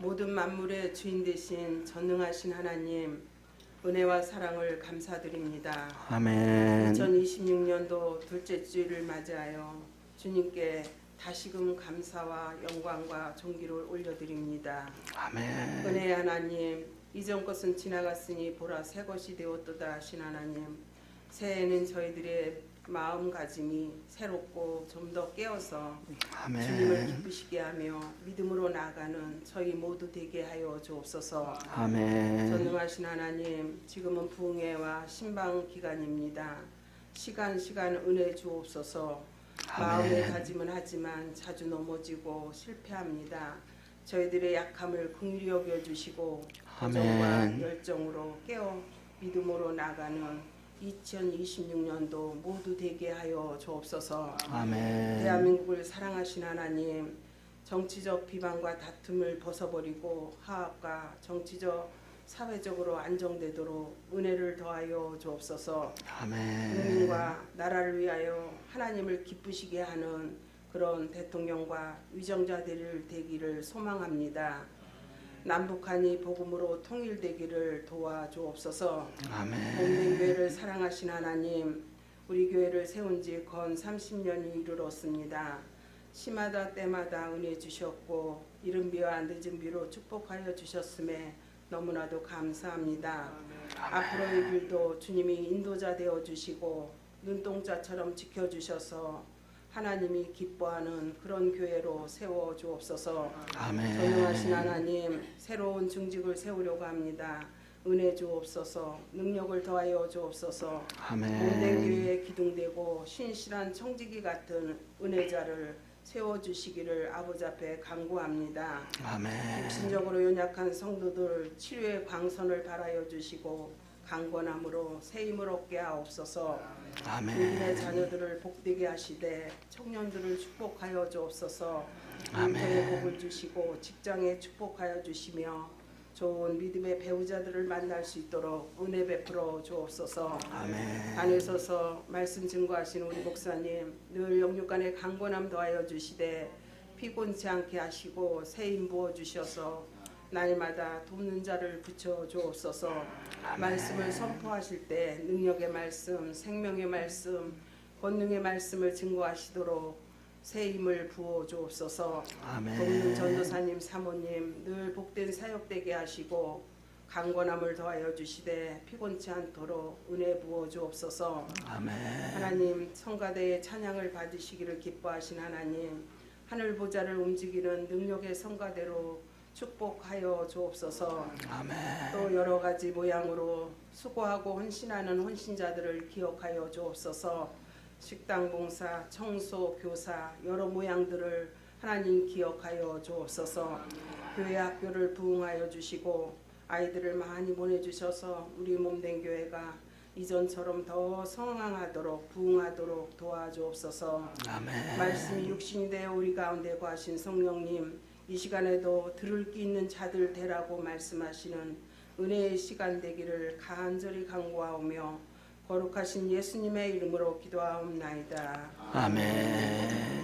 모든 만물의 주인 되신 전능하신 하나님 은혜와 사랑을 감사드립니다. 아멘. 2026년도 둘째 주일을 맞이하여 주님께 다시금 감사와 영광과 존귀를 올려드립니다. 아멘. 은혜의 하나님 이전 것은 지나갔으니 보라 새 것이 되었도다 하신 하나님 새해에는 저희들의 마음가짐이 새롭고 좀 더 깨어서 주님을 아멘. 기쁘시게 하며 믿음으로 나아가는 저희 모두 되게 하여 주옵소서. 아멘. 전능하신 하나님, 지금은 부흥회와 신방 기간입니다. 시간 시간 은혜 주옵소서. 마음의. 다짐은 하지만 자주 넘어지고 실패합니다. 저희들의 약함을 긍휼히 여겨 주시고 아멘. 열정으로 깨어 믿음으로 나가는 2026년도 모두 되게 하여 주옵소서. 아멘. 대한민국을 사랑하신 하나님, 정치적 비방과 다툼을 벗어버리고 화합과 정치적 사회적으로 안정되도록 은혜를 더하여 주옵소서. 아멘. 국민과 나라를 위하여 하나님을 기쁘시게 하는 그런 대통령과 위정자들 되기를 소망합니다. 남북한이 복음으로 통일되기를 도와주옵소서. 아멘. 몸된 교회를 사랑하신 하나님, 우리 교회를 세운 지 건 30년이 이르렀습니다. 시마다 때마다 은혜 주셨고 이른 비와 늦은 비로 축복하여 주셨음에 너무나도 감사합니다. 앞으로의 길도 주님이 인도자 되어 주시고 눈동자처럼 지켜 주셔서 하나님이 기뻐하는 그런 교회로 세워 주옵소서. 전능하신 아멘. 하나님 새로운 중직을 세우려고 합니다. 은혜 주옵소서 능력을 더하여 주옵소서 모든 아멘. 교회에 기둥되고 신실한 청지기 같은 은혜자를 세워 주시기를 아버지 앞에 간구합니다. 아멘. 육신적으로 연약한 성도들 치료의 광선을 발하여 주시고 강건함으로 새 힘을 얻게 하옵소서 아멘. 자녀들을 복되게 하시되 청년들을 축복하여 주옵소서 아멘. 복을 주시고 직장에 축복하여 주시며 좋은 믿음의 배우자들을 만날 수 있도록 은혜 베풀어 주옵소서 아멘. 안에 서서 말씀 증거하신 우리 목사님 늘 영육간에 강건함 더하여 주시되 피곤치 않게 하시고 새힘 부어 주셔서 날마다 돕는 자를 붙여 주옵소서 말씀을 선포하실 때 능력의 말씀 생명의 말씀 권능의 말씀을 증거하시도록 새 힘을 부어 주옵소서 돕는. 전도사님 사모님 늘 복된 사역되게 하시고 강건함을 더하여 주시되 피곤치 않도록 은혜 부어 주옵소서 아멘. 하나님 성가대의 찬양을 받으시기를 기뻐하신 하나님 하늘 보좌를 움직이는 능력의 성가대로 축복하여 주옵소서 아멘. 또 여러 가지 모양으로 수고하고 헌신하는 헌신자들을 기억하여 주옵소서 식당 봉사, 청소, 교사 여러 모양들을 하나님 기억하여 주옵소서 교회 학교를 부흥하여 주시고 아이들을 많이 보내 주셔서 우리 몸된 교회가 이전처럼 더 성황하도록 부흥하도록 도와주옵소서 아멘. 말씀이 육신이 되어 우리 가운데 거하신 성령님 이 시간에도 들을 끼 있는 자들 되라고 말씀하시는 은혜의 시간 되기를 간절히 간구하오며 거룩하신 예수님의 이름으로 기도하옵나이다. 아멘.